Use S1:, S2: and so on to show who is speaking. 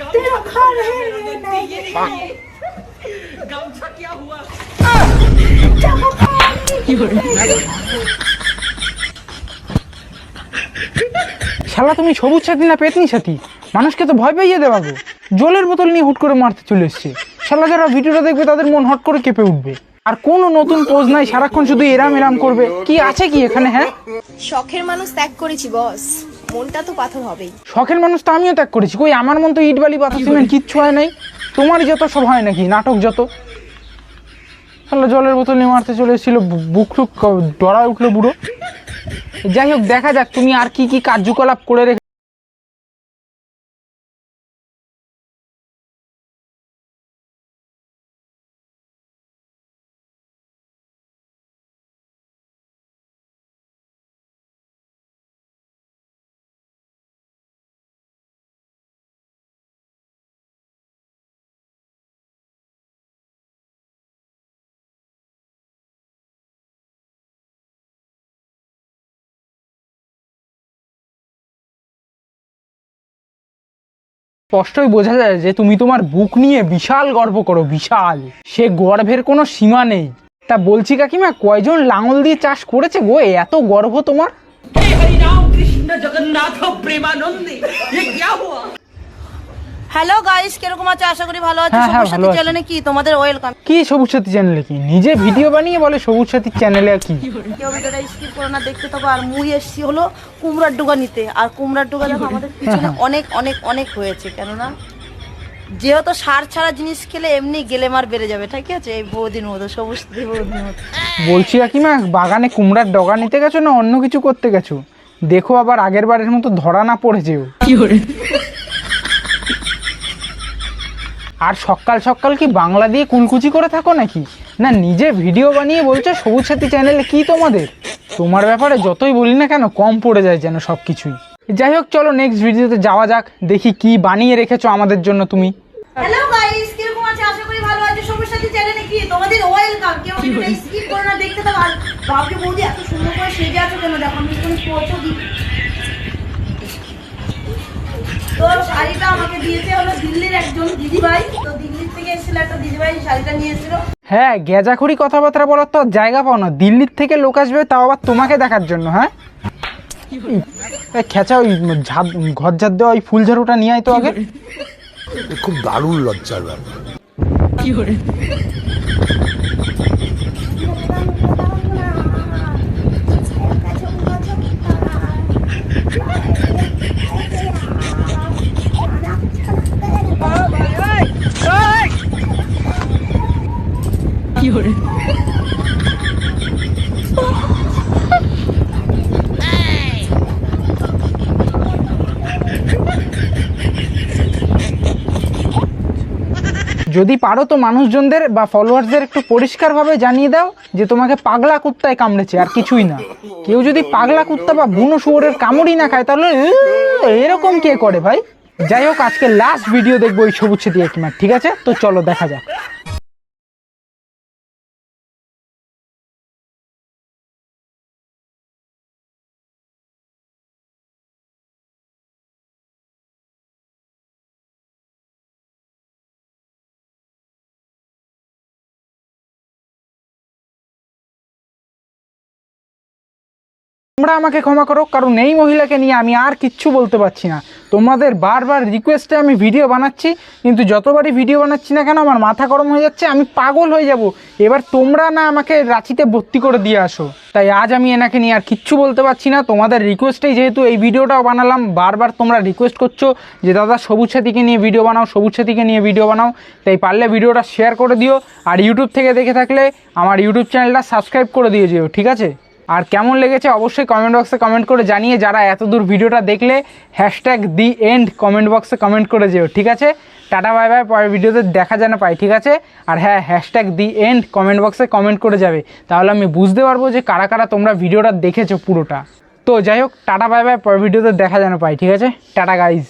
S1: गमछा
S2: घर है
S1: ये
S2: नहीं।
S1: देखिए। गमछा क्या हुआ
S3: শালা তুমি সবুজ সাথী না পেতনি সাথী মানুষকে তো ভয় পাইয়ে দেওয়া গো জলের বোতল নিয়ে হুট করে মারতে চলে এসছে শালা যারা ভিডিওটা দেখবে তাদের মন হট করে কেঁপে উঠবে আর কোনো নতুন পোজ নাই সারাক্ষণ শুধু এরাম এরাম করবে। কি আছে কি এখানে হ্যাঁ?
S4: শখের মানুষ ত্যাগ করেছি বস। মনটা তো পাথর হবেই।
S3: শখের মানুষ তো আমিও ত্যাগ করেছি। কই আমার মন তো ইট বালি পাথর সিমেন্ট কিচ্ছু হয় নাই। তোমার যত সব হয় নাকি নাটক যত। শালা জলের বোতল নিয়ে মারতে চলে এসেছিল বুক টুক ডরা উঠল বুড়ো। যাই হোক দেখা যাক তুমি আর কি কি কার্যকলাপ করে রেখে স্পষ্টই বোঝা যায় যে তুমি তোমার বুক নিয়ে বিশাল গর্ব করো, বিশাল। সে গর্ভের কোনো সীমা নেই। তা বলছি কাকিমা, কয়জন লাঙল দিয়ে চাষ করেছে গো? এত গর্ব তোমার?
S1: জগন্নাথ প্রেমানন্দে
S2: হ্যালো গাইস কীরকম আছে? আশা করি ভালো আছে।
S3: হ্যাঁ, হ্যাঁ,
S2: সবুজ সাথী
S3: ভালো আছি।
S2: চ্যানেলে কি? তোমাদের ওয়েলকাম
S3: কি সবুজ সাথী চ্যানেলে কি? নিজে ভিডিও বানিয়ে বলে সবুজ সাথী চ্যানেলে কি?
S2: কেউ ভিডিওটা স্কিপ করে না দেখতে থাকো। আর মুই এসছি হলো কুমড়ার ডুগা নিতে। আর কুমড়ার ডুগা দেখো আমাদের পিছনে অনেক অনেক অনেক হয়েছে কেননা যেহেতু সার ছাড়া জিনিস খেলে এমনি গেলেমার বেড়ে যাবে ঠিক আছে? এই বৌদির মতো সবুজ সাথী বৌদির মতো।
S3: বলছি কাকিমা বাগানে কুমড়ার ডগা নিতে গেছো না অন্য কিছু করতে গেছো? দেখো আবার আগের বারের মতো ধরা না পড়ে যেও। আর সকাল সকাল কি বাংলা দিয়ে কুলকুচি করে থাকো নাকি? না নিজে ভিডিও বানিয়ে বলছো সবুজ সাথী চ্যানেলে কি তোমাদের? তোমার ব্যাপারে যতই বলি না কেন কম পড়ে যায় যেন সব কিছুই যাই হোক চলো নেক্সট ভিডিওতে যাওয়া যাক দেখি কি বানিয়ে রেখেছো আমাদের জন্য তুমি।
S2: হ্যালো গাইস কীরকম আছে? আশা করি ভালো আছে। সবুজ সাথী চ্যানেলে কি? তোমাদের ওয়েলকাম কেউ স্কিপ করে না দেখতে আর বৌদি এত সুন্দর করে সেজে আছো কেন? দেখো আমি পৌঁছো দিই আমাকে দিয়েছে হলো দিল্লির একজন দিদিভাই। তো দিল্লির থেকে এসেছিল একটা দিদিভাই শাড়িটা নিয়ে এসেছিল
S3: হ্যাঁ গেজাখড়ি কথাবার্তা বলার তো আর জায়গা পাও না। দিল্লির থেকে লোক আসবে তাও আবার তোমাকে দেখার জন্য হ্যাঁ? এই খেঁচা ওই ঘর ঝাড় দেওয়া ওই ফুল ঝাড়ুটা নিয়ে আয় তো আগে।
S5: খুব দারুণ লজ্জার ব্যাপার।
S3: যদি পারো তো মানুষজনদের বা ফলোয়ার্সদের একটু পরিষ্কারভাবে জানিয়ে দাও যে তোমাকে পাগলা কুত্তায় কামড়েছে, আর কিছুই না। কেউ যদি পাগলা কুত্তা বা বুনো শুয়োরের কামড়ই না খায়, তাহলে এরকম কে করে ভাই? যাই হোক, আজকে লাস্ট ভিডিও দেখব ওই সবুজ সেতী একিমার ঠিক আছে? তো চলো, দেখা যাক। তোমরা আমাকে ক্ষমা করো, কারণ এই মহিলাকে নিয়ে আমি আর কিচ্ছু বলতে পারছি না। তোমাদের বারবার রিকোয়েস্টে আমি ভিডিও বানাচ্ছি, কিন্তু যতবারই ভিডিও বানাচ্ছি না কেন, আমার মাথা গরম হয়ে যাচ্ছে, আমি পাগল হয়ে যাব। এবার তোমরা না আমাকে রাঁচিতে ভর্তি করে দিয়ে আসো। তাই আজ আমি এনাকে নিয়ে আর কিচ্ছু বলতে পারছি না। তোমাদের রিকোয়েস্টেই যেহেতু এই ভিডিওটাও বানালাম, বারবার তোমরা রিকোয়েস্ট করছ যে, দাদা, সবুজ সাথীকে নিয়ে ভিডিও বানাও, সবুজ সাথীকে নিয়ে ভিডিও বানাও। তাই পারলে ভিডিওটা শেয়ার করে দিও, আর ইউটিউব থেকে দেখে থাকলে আমার ইউটিউব চ্যানেলটা সাবস্ক্রাইব করে দিয়ে যেও, ঠিক আছে? আর কেমন লেগেছে অবশ্যই কমেন্ট বক্সে কমেন্ট করে জানিয়ে যারা এত দূর ভিডিওটা দেখলে হ্যাশট্যাগ দি এন্ড কমেন্ট বক্সে কমেন্ট করে যেও, ঠিক আছে? টাটা বাই বাই পরের ভিডিওতে দেখা যেন পাই, ঠিক আছে? আর হ্যাঁ হ্যাশট্যাগ দি এন্ড কমেন্ট বক্সে কমেন্ট করে যাবে। তাহলে আমি বুঝতে পারব যে কারা কারা তোমরা ভিডিওটা দেখেছ পুরোটা। তো যাই হোক, টাটা বাই বাই পরের ভিডিওতে দেখা যেন পাই, ঠিক আছে? Tata guys